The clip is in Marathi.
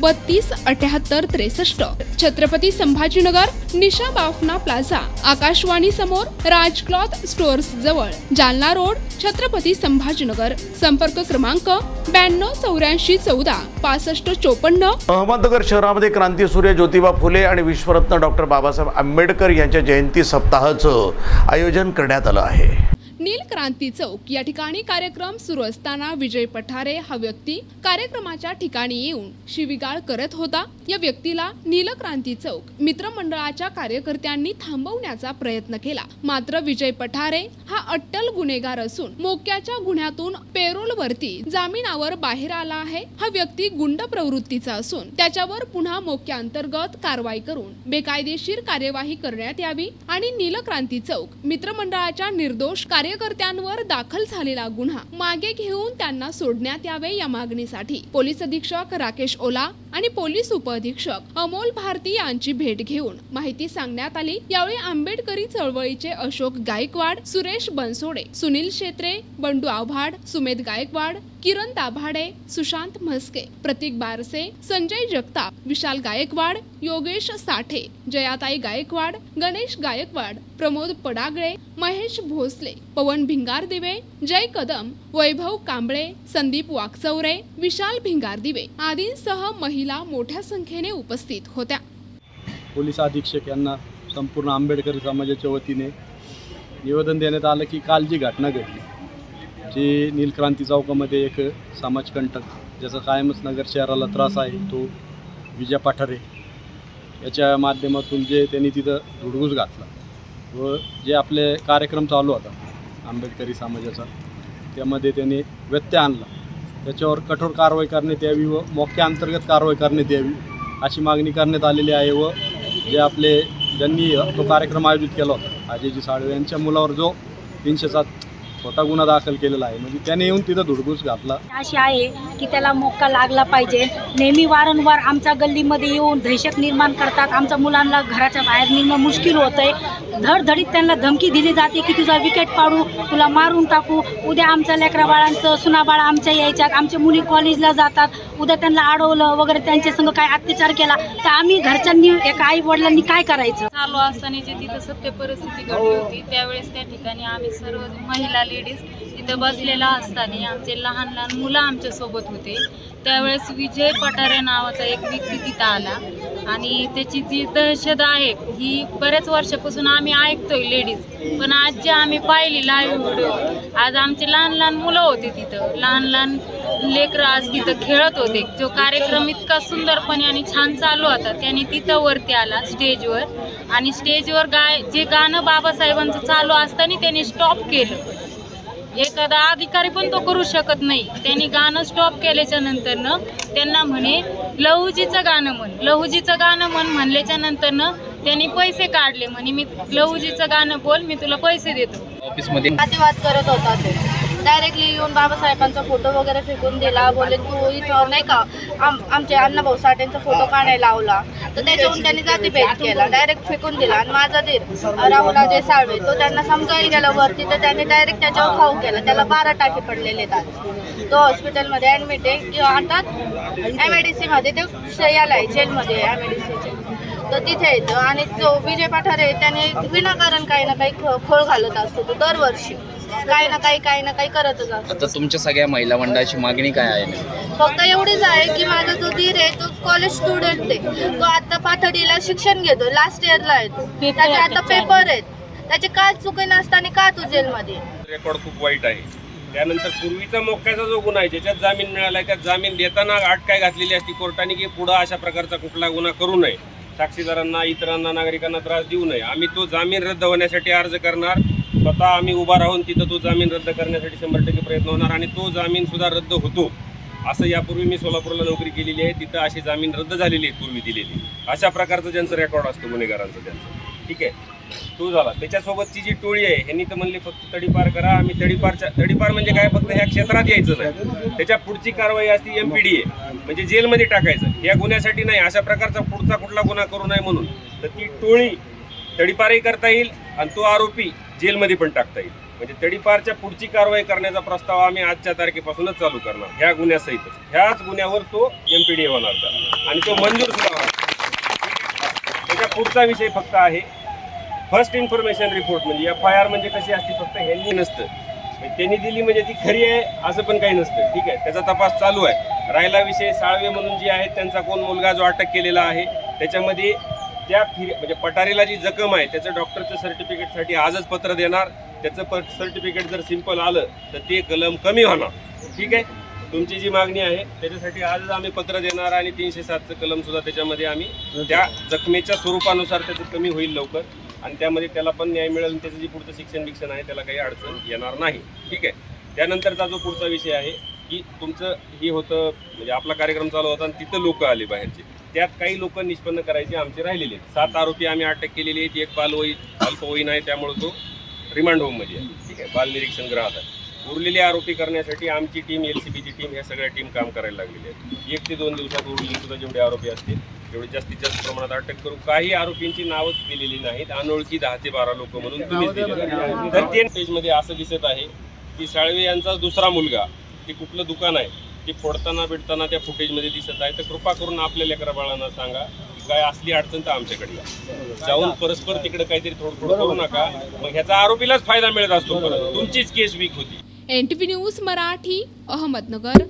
बत्तीस अठ्याहत्तर त्रेसष्ट. छत्रपती संभाजीनगर निशा बाफना प्लाझा. आकाशवाणी समोर राज क्लॉथ स्टोअर्स जवळ. जालना रोड छत्रपती संभाजीनगर. संपर्क क्रमांक ब्याण्णव चौऱ्याऐंशी चौदा पासष्ट चोपन्न. अहमदनगर शहरामध्ये क्रांतीसूर्य ज्योतिबा फुले आणि विश्वरत्न डॉक्टर बाबासाहेब आंबेडकर यांच्या जयंती सप्ताहाचं आयोजन करण्यात आलं आहे. नील क्रांती चौक या ठिकाणी कार्यक्रम सुरू असताना विजय पठारे हा व्यक्ती कार्यक्रमाच्या ठिकाणी येऊन शिविगाळ करत होता. या व्यक्तीला नील क्रांती चौक मित्रमंडळाच्या कार्यकर्त्यांनी थांबवण्याचा प्रयत्न केला. मात्र विजय पठारे हा अट्टल गुन्हेगार असून मोक्याच्या गुन्ह्यातून पेरोलवरती जामिनावर बाहेर आला आहे. हा व्यक्ती गुंड प्रवृत्तीचा असून त्याच्यावर पुन्हा मोक्याअंतर्गत कारवाई करून बेकायदेशीर कार्यवाही करण्यात यावी आणि नीलक्रांती चौक मित्रमंडळाच्या निर्दोष कार्य कार्यकर्त्यांवर दाखल झालेला गुन्हा मागे घेऊन त्यांना सोडण्यात यावे या मागणीसाठी पोलीस अधीक्षक राकेश ओला आणि पोलीस उपअधीक्षक अमोल भारती यांची भेट घेऊन माहिती सांगण्यात आली. यावेळी आंबेडकरी चळवळीचे अशोक गायकवाड सुरेश बनसोडे सुनील शेत्रे बंडू आव्हाड सुमेध गायकवाड किरण दाभाडे सुशांत म्हस्के प्रतीक बारसे संजय जगताप विशाल गायकवाड योगेश साठे जयाताई गायकवाड गणेश गायकवाड प्रमोद पडागळे महेश भोसले पवन भिंगारदिवे जय कदम वैभव कांबळे संदीप वाकचौरे विशाल भिंगारदिवे आदींसह महिला मोठ्या संख्येने उपस्थित होत्या. पोलीस अधीक्षक यांना संपूर्ण आंबेडकर समाजाच्या वतीने निवेदन देण्यात आलं की काल जी घटना घडली जी नीलक्रांती चौकामध्ये एक समाजकंटक ज्याचा कायमच नगर शहराला त्रास आहे तो विजय पाठारे याच्या माध्यमातून जे त्यांनी तिथं धुडगूस घातला व जे आपले कार्यक्रम चालू होता आंबेडकरी समाजाचा त्यामध्ये त्यांनी व्यत्यय आणला. त्याच्यावर कठोर कारवाई करण्यात यावी व मोक्या अंतर्गत कारवाई करण्यात यावी अशी मागणी करण्यात आलेली आहे व जे आपले ज्यांनी तो कार्यक्रम आयोजित केला होता अजयजी साळवे यांच्या मुलावर जो तीनशे सात खोटा गुन्हा दाखल केलेला आहे. म्हणजे त्याने येऊन तिथं धुडगूस घातला. अशी आहे की त्याला मोक्का लागला पाहिजे. नेहमी वारंवार आमच्या गल्लीमध्ये येऊन दहशत निर्माण करतात. आमच्या मुलांना घराच्या बाहेर निघणं मुश्किल होतं आहे धडधडीत त्यांना धमकी दिली जाते की तुझा विकेट पाडू तुला मारून टाकू. उद्या आमच्या लेकरा बाळांचं सुनाबाळा आमच्या यायच्यात आमच्या मुली कॉलेजला जातात. उद्या त्यांना अडवलं वगैरे त्यांच्या संग काय अत्याचार केला. तर आम्ही घरच्यांनी एका आई वडिलांनी काय करायचं? चालू असताना जे तिथं सत्य परिस्थिती घडली होती त्यावेळेस त्या ठिकाणी आम्ही सर्व महिला लेडीज तिथं बसलेला असताना आमचे लहान लहान मुलं आमच्यासोबत होते. त्यावेळेस विजय पठारे नावाचा एक व्यक्ती तिथं आला. आणि त्याची जी दहशत आहे ही बऱ्याच वर्षापासून आम्ही ऐकतोय लेडीज. पण आज जे आम्ही पाहिली लाईव्ह व्हिडिओ आज आमचे लहान लहान मुलं होते तिथं. लहान लहान लेकरं आज तिथं खेळत होते. जो कार्यक्रम इतका सुंदरपणे आणि छान चालू होता त्यांनी तिथं वरती आला स्टेजवर. आणि स्टेजवर गाय जे गाणं बाबासाहेबांचं चालू असताना त्यांनी स्टॉप केलं. एखादा अधिकारी पण तो करू शकत नाही. त्यांनी गाणं स्टॉप केल्याच्या नंतरनं त्यांना म्हणे लहुजीचं गाणं म्हण. लहुजीचं गाणं म्हण म्हणल्याच्या नंतरनं त्यांनी पैसे काढले म्हणे मी लहुजीचं गाणं बोल मी तुला पैसे देतो. ऑफिसमध्ये वाद करत होता तो. डायरेक्टली येऊन बाबासाहेबांचा फोटो वगैरे फेकून दिला. बोले तू इथं नाही का? आम आमचे अण्णाभाऊ साठेंचा फोटो का नाही लावला. तर त्याच्याहून त्यांनी जातीभेद केला. डायरेक्ट फेकून दिला. आणि माझा धीर राहुल अजय साळवे तो त्यांना समजायला गेला वरती. तर त्यांनी डायरेक्ट त्याच्यावर खाऊ केला. त्याला बारा टाके पडलेले आहेत आज. तो हॉस्पिटलमध्ये ॲडमिट आहे. किंवा आता एम आय डी सीमध्ये ते शयाला आहे जेलमध्ये एम आय डी सीचे तर तिथे येतं आणि तो विजय पठारे त्याने विनाकारण काही ना काही ख- खोळ घालत असतो तो दरवर्षी. काही ना काही काही ना काही करतच असतो. आता तुमच्या सगळ्या महिला मंडळाची मागणी काय आहे? फक्त एवढीच आहे की माझा जो धीर आहे तो कॉलेज स्टुडंट आहे. तो आता पाथडीला शिक्षण घेतो लास्ट इयरला आहे तो. त्याचे आता पेपर आहेत. त्याचे काय चुकी नसताना का तू जेलमध्ये? रेकॉर्ड खूप वाईट आहे. त्यानंतर पूर्वीचा मोक्याचा जो गुन्हा आहे ज्याच्यात जामीन मिळाला आहे त्यात जामीन देताना अट काय घातलेली असती कोर्टाने की पुढं अशा प्रकारचा कुठला गुन्हा करू नये. साक्षीदारांना इतरांना नागरिकांना त्रास देऊ नये. आम्ही तो जामीन रद्द होण्यासाठी अर्ज करणार. स्वतः आम्ही उभा राहून तिथं तो जामीन रद्द करण्यासाठी शंभर टक्के प्रयत्न होणार आणि तो जामीन सुद्धा रद्द होतो. असं यापूर्वी मी सोलापूरला नोकरी केलेली आहे. तिथं अशी जामीन रद्द झालेली आहे पूर्वी दिलेली. अशा प्रकारचं ज्यांचं रेकॉर्ड असतो गुन्हेगारांचं त्यांचं. ठीक आहे? तो झाला. त्याच्यासोबतची जी टोळी आहे ह्यांनी तर म्हणले फक्त तडीपार करा. आम्ही तडीपारच्या तडीपार म्हणजे काय? फक्त ह्या क्षेत्रात यायचं नाही. त्याच्या पुढची कारवाई असती एम पी डी ए. म्हणजे जेलमध्ये टाकायचं. या गुन्ह्यासाठी नाही. अशा प्रकारचा पुढचा कुठला गुन्हा करू नये म्हणून. तर ती टोळी तडीपारही करता येईल आणि तो आरोपी जेलमध्ये पण टाकता येईल. म्हणजे तडीपारच्या पुढची कारवाई करण्याचा प्रस्ताव आम्ही आजच्या तारखेपासूनच चालू करणार. ह्या गुन्ह्यासहितच. ह्याच गुन्ह्यावर तो एम पी डी होणार होता. आणि तो मंजूर सुद्धा होणार त्याच्या पुढचा विषय फक्त आहे फर्स्ट इन्फॉर्मेशन रिपोर्ट म्हणजे एफ आय आर म्हणजे कशी असते फक्त ह्यांनी नसतं. म्हणजे त्यांनी दिली म्हणजे ती खरी आहे असं पण काही नसतं. ठीक आहे? त्याचा तपास चालू आहे. राहिला विषय साळवे म्हणून जे आहेत त्यांचा कोण मुलगा जो अटक केलेला आहे त्याच्यामध्ये त्या फिर म्हणजे पटारीला जी जखम आहे त्याचं डॉक्टरचं सर्टिफिकेटसाठी आजच पत्र देणार. त्याचं प सर्टिफिकेट जर सिंपल आलं तर ते कलम कमी होणार. ठीक आहे? तुमची जी मागणी आहे त्याच्यासाठी आजच आम्ही पत्र देणार आणि तीनशे सातचं कलमसुद्धा त्याच्यामध्ये आम्ही त्या जखमेच्या स्वरूपानुसार त्याचं कमी होईल लवकर. आणि त्यामध्ये त्याला पण न्याय मिळेल त्याचं जे पुढचं शिक्षण बिक्षण आहे त्याला काही अडचण येणार नाही. ठीक आहे? त्यानंतरचा जो पुढचा विषय आहे की तुमचं हे होतं म्हणजे आपला कार्यक्रम चालू होता आणि तिथं लोक आले बाहेरचे. त्यात काही लोक निष्पन्न करायचे आमचे राहिलेले आहेत. सात आरोपी आम्ही अटक केलेले आहेत. एक बालवयी अल्पवयीन आहे त्यामुळे तो रिमांड होममध्ये आहे. ठीक आहे बाल निरीक्षण गृहात आहे उरलेले आरोपी करण्यासाठी आमची टीम एल सी बीची टीम ह्या सगळ्या टीम काम करायला लागलेली आहे एक ते दोन दिवसात उरलेले सुद्धा जेवढे आरोपी असतील तेवढे जास्तीत जास्त प्रमाणात अटक करू. काही आरोपींची नावच दिलेली नाहीत. अनोळखी दहा ते बारा लोक म्हणून तुम्हीच आहेत. तर पेजमध्ये असं दिसत आहे की साळवे यांचा दुसरा मुलगा ते कुठलं दुकान आहे ती फोडताना बिडताना त्या फुटेजमध्ये दिसत आहे तर कृपा करून आपल्या लेकरा बाळांना सांगा की काय असली अडचण तर आमच्याकडे या. जाऊन परस्पर तिकडे काहीतरी थोडं करू नका. मग ह्याचा आरोपीलाच फायदा मिळत असतो परत. तुमचीच केस वीक होती. NTP news Marathi Ahmednagar.